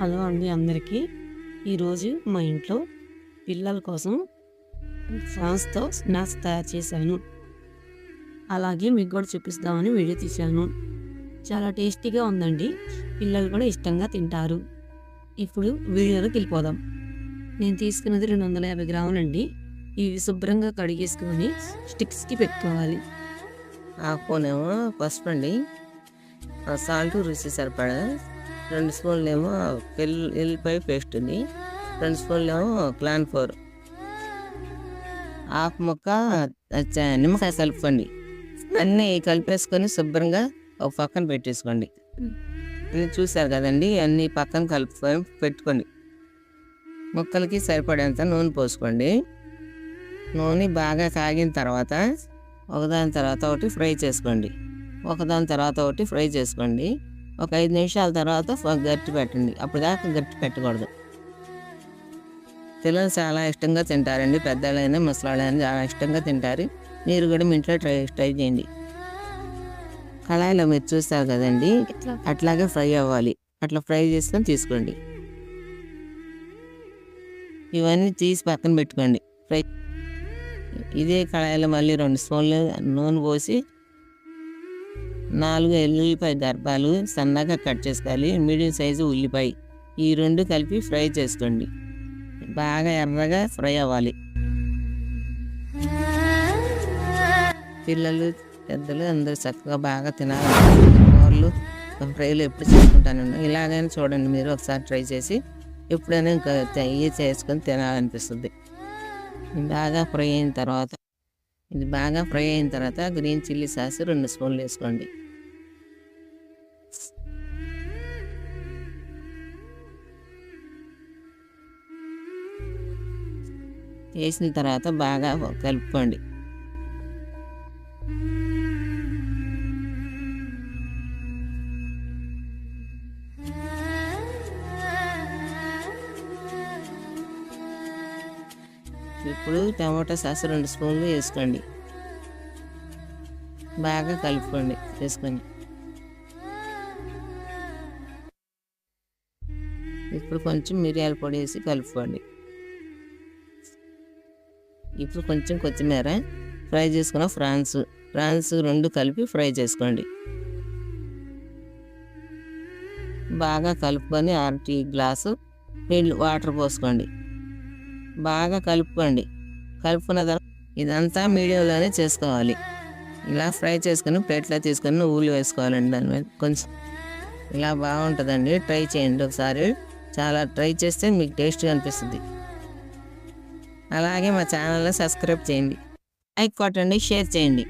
Hello అండి అందరికీ. ఈరోజు మా ఇంట్లో పిల్లల కోసం ఫ్రాన్స్తో స్నాక్స్ తయారు చేశాను. అలాగే మీకు కూడా చూపిస్తామని వీడియో తీశాను. చాలా టేస్టీగా ఉందండి. పిల్లలు కూడా ఇష్టంగా తింటారు. ఇప్పుడు వీడియోలోకి వెళ్ళిపోదాం. నేను తీసుకున్నది రెండు వందల యాభై గ్రాములండి ఇవి శుభ్రంగా కడిగేసుకొని స్టిక్స్కి పెట్టుకోవాలి. ఆకునేమో పసుపు అండి సాల్ట్ రుచి సరిపడా. రెండు స్పూన్లు ఏమో వెల్ ఎల్లిపాయ పేస్ట్ రెండు స్పూన్లు ఏమో క్లాన్ ఫోర్ ఆకు ముక్క నిమ్మకాయ కలుపుకోండి. అన్నీ కలిపేసుకొని శుభ్రంగా ఒక పక్కన పెట్టేసుకోండి. ఇది చూసారు కదండి అన్నీ పక్కన కలుపుకొని పెట్టుకోండి. ముక్కలకి సరిపడేంత నూనె పోసుకోండి. నూనె బాగా కాగిన తర్వాత ఒకదాని తర్వాత ఒకటి ఫ్రై చేసుకోండి. ఒకదాని తర్వాత ఒకటి ఫ్రై చేసుకోండి. ఒక ఐదు నిమిషాల తర్వాత గట్టి పెట్టండి. అప్పుడు దాకా గట్టి పెట్టకూడదు. పిల్లలు చాలా ఇష్టంగా తింటారండి. పెద్దలైనా ముసలాళ్ళైనా చాలా ఇష్టంగా తింటారు. మీరు కూడా మీ ఇంట్లో ట్రై ట్రై చేయండి. కళాయిలో మీరు చూస్తారు కదండి. అట్లాగే ఫ్రై అవ్వాలి. అట్లా ఫ్రై చేసుకొని తీసుకోండి. ఇవన్నీ తీసి పక్కన పెట్టుకోండి. ఫ్రై ఇదే కళాయిలో మళ్ళీ రెండు స్పూన్లు నూనె పోసి నాలుగు ఎల్లుల్లిపాయ దర్భాలు సన్నగా కట్ చేసుకోవాలి. మీడియం సైజు ఉల్లిపాయ. ఈ రెండు కలిపి ఫ్రై చేసుకోండి. బాగా ఎర్రగా ఫ్రై అవ్వాలి. పిల్లలు పెద్దలు అందరూ చక్కగా బాగా తినాలి. కూరలు ఫ్రైలు ఎప్పుడు చేసుకుంటాను. ఇలాగైనా చూడండి మీరు ఒకసారి ట్రై చేసి ఎప్పుడైనా ఇంకా ఇవి చేసుకొని తినాలనిపిస్తుంది. బాగా ఫ్రై అయిన తర్వాత ఇది బాగా ఫ్రై అయిన తర్వాత గ్రీన్ చిల్లీ సాస్ రెండు స్పూన్లు వేసుకోండి. వేసిన తర్వాత బాగా కలుపుకోండి. ఇప్పుడు టమాటా సాస్ రెండు స్పూన్లు వేసుకోండి. బాగా కలుపుకోండి వేసుకోండి. ఇప్పుడు కొంచెం మిరియాల పొడి వేసి కలుపుకోండి. ఇప్పుడు కొంచెం కొత్తిమీర ఫ్రై చేసుకున్న ఫ్రాన్స్ ఫ్రాన్స్ రెండు కలిపి ఫ్రై చేసుకోండి. బాగా కలుపుకొని అర టీ గ్లాసు నీళ్ళు వాటర్ పోసుకోండి. బాగా కలుపుకోండి. కలుపుకున్న తర్వాత ఇదంతా మీడియంలోనే చేసుకోవాలి. ఇలా ఫ్రై చేసుకొని ప్లేట్లో తీసుకొని నువ్వులు వేసుకోవాలండి దాని మీద. కొంచెం ఇలా బాగుంటుందండి. ట్రై చేయండి ఒకసారి. చాలా ట్రై చేస్తే మీకు టేస్ట్గా అనిపిస్తుంది. అలాగే మా ఛానల్ని సబ్స్క్రైబ్ చేయండి. లైక్ కొట్టండి షేర్ చేయండి.